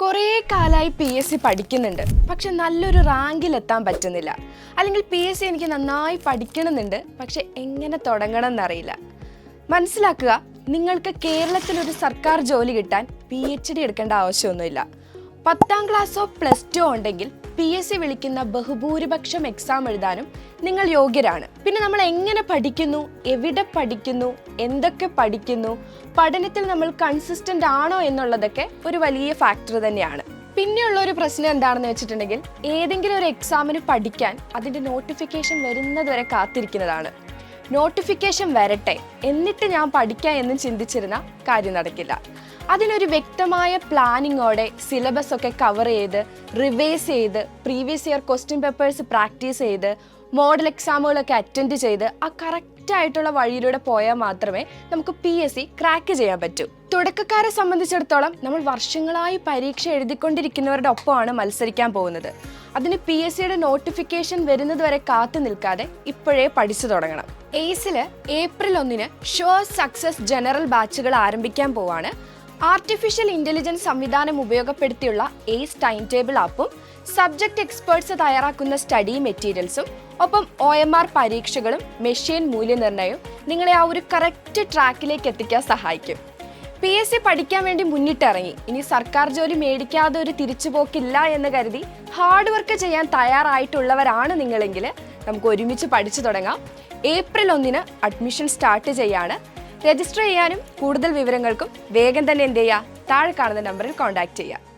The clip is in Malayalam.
കുറേ കാലമായി പി എസ് സി പഠിക്കുന്നുണ്ട്. പക്ഷെ നല്ലൊരു റാങ്കിൽ എത്താൻ പറ്റുന്നില്ല. അല്ലെങ്കിൽ പി എസ് സി എനിക്ക് നന്നായി പഠിക്കണമെന്നുണ്ട്. പക്ഷെ എങ്ങനെ തുടങ്ങണം എന്നറിയില്ല മനസ്സിലാക്കുക നിങ്ങൾക്ക് കേരളത്തിലൊരു സർക്കാർ ജോലി കിട്ടാൻ പി എച്ച് ഡി എടുക്കേണ്ട ആവശ്യമൊന്നുമില്ല. പത്താം ക്ലാസ്സോ പ്ലസ് ടു ഉണ്ടെങ്കിൽ പി എസ് സി വിളിക്കുന്ന ബഹുഭൂരിപക്ഷം എക്സാം എഴുതാനും നിങ്ങൾ യോഗ്യരാണ്. പിന്നെ നമ്മൾ എങ്ങനെ പഠിക്കുന്നു? എവിടെ പഠിക്കുന്നു? എന്തൊക്കെ പഠിക്കുന്നു? പഠനത്തിൽ നമ്മൾ കൺസിസ്റ്റന്റ് ആണോ എന്നുള്ളതൊക്കെ ഒരു വലിയ ഫാക്ടർ തന്നെയാണ്. പിന്നെയുള്ള ഒരു പ്രശ്നം എന്താണെന്ന് വെച്ചിട്ടുണ്ടെങ്കിൽ ഏതെങ്കിലും ഒരു എക്സാമിന് പഠിക്കാൻ അതിന്റെ നോട്ടിഫിക്കേഷൻ വരുന്നത് വരെ കാത്തിരിക്കുന്നതാണ്. നോട്ടിഫിക്കേഷൻ വരട്ടെ. എന്നിട്ട് ഞാൻ പഠിക്കാം എന്ന് ചിന്തിച്ചിരുന്ന കാര്യം നടക്കില്ല. അതിനൊരു വ്യക്തമായ പ്ലാനിങ്ങോടെ സിലബസ് ഒക്കെ കവർ ചെയ്ത് റിവൈസ് ചെയ്ത് previous year question papers practise ചെയ്ത് മോഡൽ എക്സാമുകളൊക്കെ അറ്റൻഡ് ചെയ്ത് ആ കറക്റ്റ് ആയിട്ടുള്ള വഴിയിലൂടെ പോയാൽ മാത്രമേ നമുക്ക് പി എസ് സി ക്രാക്ക് ചെയ്യാൻ പറ്റൂ. തുടക്കക്കാരെ സംബന്ധിച്ചിടത്തോളം നമ്മൾ വർഷങ്ങളായി പരീക്ഷ എഴുതിക്കൊണ്ടിരിക്കുന്നവരുടെ ഒപ്പമാണ് മത്സരിക്കാൻ പോകുന്നത്. അതിന് പി എസ് സിയുടെ നോട്ടിഫിക്കേഷൻ വരുന്നത് വരെ കാത്തു നിൽക്കാതെ ഇപ്പോഴേ പഠിച്ചു തുടങ്ങണം. എയ്സിൽ ഏപ്രിൽ ഒന്നിന് ഷുവർ സക്സസ് ജനറൽ ബാച്ചുകൾ ആരംഭിക്കാൻ പോവാണ്. ആർട്ടിഫിഷ്യൽ ഇന്റലിജൻസ് സംവിധാനം ഉപയോഗപ്പെടുത്തിയുള്ള എയ്സ് ടൈം ടേബിൾ ആപ്പും സബ്ജക്ട് എക്സ്പേർട്സ് തയ്യാറാക്കുന്ന സ്റ്റഡി മെറ്റീരിയൽസും ഒപ്പം ഒ എം ആർ പരീക്ഷകളും മെഷീൻ മൂല്യനിർണയവും നിങ്ങളെ ആ ഒരു കറക്റ്റ് ട്രാക്കിലേക്ക് എത്തിക്കാൻ സഹായിക്കും. പി എസ് സി പഠിക്കാൻ വേണ്ടി മുന്നിട്ടിറങ്ങി. ഇനി സർക്കാർ ജോലി മേടിക്കാതെ ഒരു തിരിച്ചുപോക്കില്ല എന്ന് കരുതി ഹാർഡ് വർക്ക് ചെയ്യാൻ തയ്യാറായിട്ടുള്ളവരാണ് നിങ്ങളെങ്കിൽ നമുക്ക് ഒരുമിച്ച് പഠിച്ചു തുടങ്ങാം. ഏപ്രിൽ ഒന്നിന് അഡ്മിഷൻ സ്റ്റാർട്ട് ചെയ്യാണ്. രജിസ്റ്റർ ചെയ്യാനും കൂടുതൽ വിവരങ്ങൾക്കും വേഗം തന്നെ എന്ത് ചെയ്യുക? താഴെ കാണുന്ന നമ്പറിൽ കോൺടാക്ട് ചെയ്യുക.